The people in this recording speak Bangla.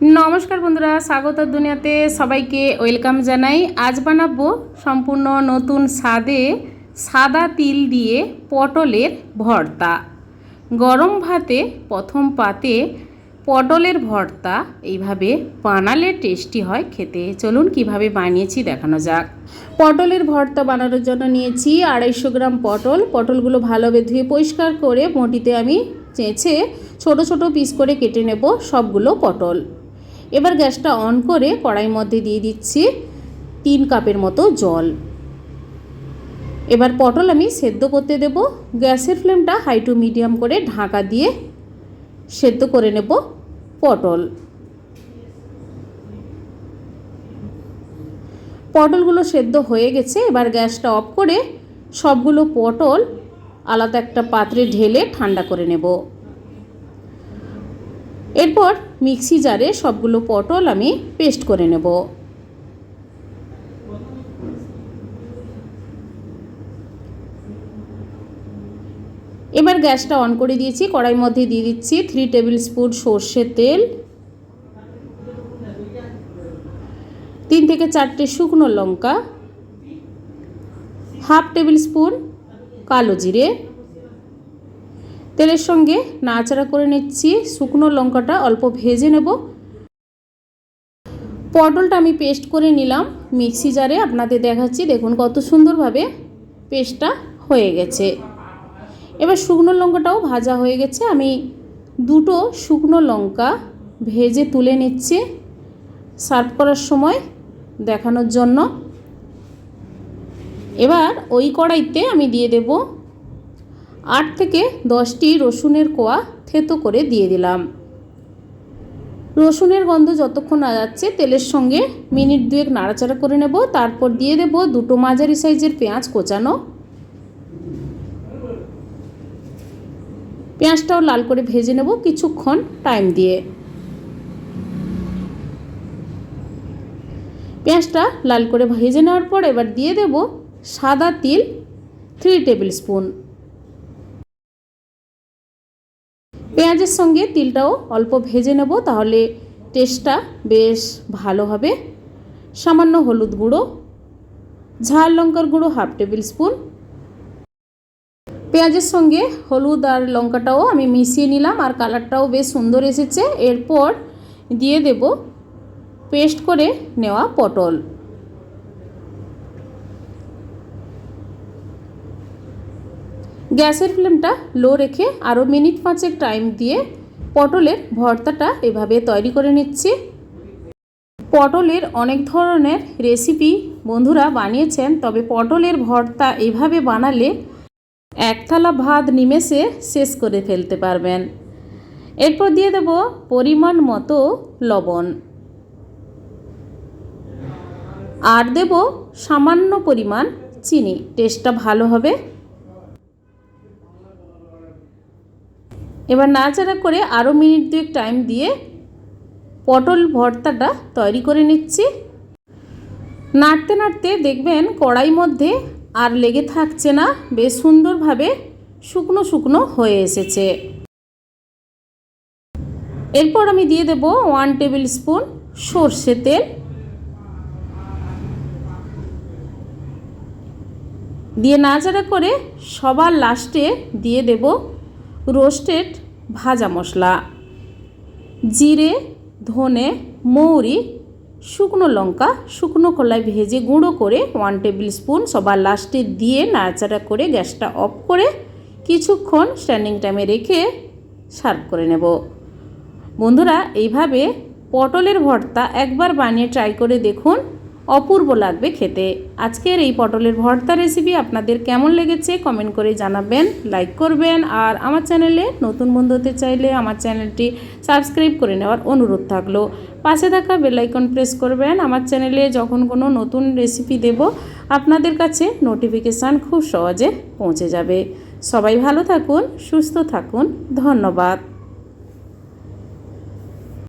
নমস্কার বন্ধুরা, স্বাগত দুনিয়াতে সবাইকে ওয়েলকাম জানাই। আজ বানাবো সম্পূর্ণ নতুন স্বাদে সাদা তিল দিয়ে পটলের ভর্তা। গরম ভাতে প্রথম পাতে পটলের ভর্তা, এইভাবে বানালে টেস্টি হয় খেতে। চলুন কীভাবে বানিয়েছি দেখানো যাক। পটলের ভর্তা বানানোর জন্য নিয়েছি আড়াইশো গ্রাম পটল। পটলগুলো ভালোভাবে ধুয়ে পরিষ্কার করে মটিতে আমি চেঁচে ছোট ছোট পিস করে কেটে নেব সবগুলো পটল। এবার গ্যাসটা অন করে কড়াইয়ের মধ্যে দিয়ে দিচ্ছি তিন কাপের মতো জল। এবার পটল আমি সেদ্ধ করতে দেব। গ্যাসের ফ্লেমটা হাই টু মিডিয়াম করে ঢাকা দিয়ে সেদ্ধ করে নেব পটল। পটলগুলো সেদ্ধ হয়ে গেছে, এবার গ্যাসটা অফ করে সবগুলো পটল আলাদা একটা পাত্রে ঢেলে ঠান্ডা করে নেব। এরপর মিক্সি জারে সবগুলো পটল আমি পেস্ট করে নেব। এবার গ্যাসটা অন করে দিয়েছি কড়াই মধ্যে দিয়ে দিচ্ছি থ্রি টেবিল স্পুন সর্ষের তেল, তিন থেকে চারটে শুকনো লঙ্কা হাফ টেবিল স্পুন কালো জিরে তেলের সঙ্গে নাড়াচাড়া করে নিচ্ছি। শুকনো লঙ্কাটা অল্প ভেজে নেব। পটলটা আমি পেস্ট করে নিলাম। মিক্সি জারে আপনাদের দেখাচ্ছি। দেখুন কত সুন্দরভাবে পেস্টটা হয়ে গেছে। এবার শুকনো লঙ্কাটাও ভাজা হয়ে গেছে। আমি দুটো শুকনো লঙ্কা ভেজে তুলে নিচ্ছি সার্ভ করার সময় দেখানোর জন্য। এবার ওই কড়াইতে আমি দিয়ে দেব আট থেকে দশটি রসুনের কোয়া থেতো করে দিয়ে দিলাম। রসুনের গন্ধ যতক্ষণ না যাচ্ছে, তেলের সঙ্গে মিনিট দুয়েক নাড়াচাড়া করে নেব। তারপর দিয়ে দেব দুটো মাঝারি সাইজের পেঁয়াজ কোচানো। পেঁয়াজটাও লাল করে ভেজে নেব কিছুক্ষণ টাইম দিয়ে। পেঁয়াজটা লাল করে ভেজে নেওয়ার পর এবার দিয়ে দেব সাদা তিল, থ্রি টেবিল স্পুন। পেঁয়াজের সঙ্গে তিলটাও অল্প ভেজে নেব, তাহলে টেস্টটা বেশ ভালো হবে। সামান্য হলুদ গুঁড়ো, ঝাল লঙ্কার গুঁড়ো হাফ টেবিল স্পুন। পেঁয়াজের সঙ্গে হলুদ আর লঙ্কাটাও আমি মিশিয়ে নিলাম, আর কালারটাও বেশ সুন্দর এসেছে। এরপর দিয়ে দেব পেস্ট করে নেওয়া পটল। গ্যাসের ফ্লেমটা লো রেখে আরও মিনিট পাঁচেক টাইম দিয়ে পটলের ভর্তাটা এভাবে তৈরি করে নিচ্ছি। পটলের অনেক ধরনের রেসিপি বন্ধুরা বানিয়েছেন, তবে পটলের ভর্তা এভাবে বানালে এক থালা ভাত নিমেষে শেষ করে ফেলতে পারবেন। এরপর দিয়ে দেব পরিমাণ মতো লবণ। আর দেব সামান্য পরিমাণ চিনি, টেস্টটা ভালো হবে। এবার নাড়াচাড়া করে আরও মিনিট দুয়েক টাইম দিয়ে পটল ভর্তাটা তৈরি করে নিচ্ছি। নাড়তে নাড়তে দেখবেন কড়াই মধ্যে আর লেগে থাকছে না, বেশ সুন্দরভাবে শুকনো শুকনো হয়ে এসেছে। এরপর আমি দিয়ে দেব ওয়ান টেবিল স্পুন সর্ষে তেল। দিয়ে নাড়াচাড়া করে সবার লাস্টে দিয়ে দেব রোস্টেড ভাজা মশলা, জিরে, ধনে, মৌরি, শুকনো লঙ্কা, শুকনো কলায় ভেজে গুঁড়ো করে ওয়ান টেবিল স্পুন সবার লাস্টে দিয়ে নাড়াচাড়া করে গ্যাসটা অফ করে কিছুক্ষণ স্ট্যান্ডিং টাইমে রেখে সার্ভ করে নেব। বন্ধুরা, এইভাবে পটলের ভর্তা একবার বানিয়ে ট্রাই করে দেখুন। অপূর্ব লাগবে খেতে। আজকের এই পটলের ভর্তা রেসিপি আপনাদের কেমন লেগেছে কমেন্ট করে জানাবেন লাইক করবেন আর আমার চ্যানেলে নতুন বন্ধু হতে চাইলে আমার চ্যানেলটি সাবস্ক্রাইব করে নেওয়ার অনুরোধ থাকল। পাশে থাকা বেলাইকন প্রেস করবেন, আমার চ্যানেলে যখন কোনো নতুন রেসিপি দেব, আপনাদের কাছে নোটিফিকেশান খুব সহজে পৌঁছে যাবে। সবাই ভালো থাকুন, সুস্থ থাকুন, ধন্যবাদ।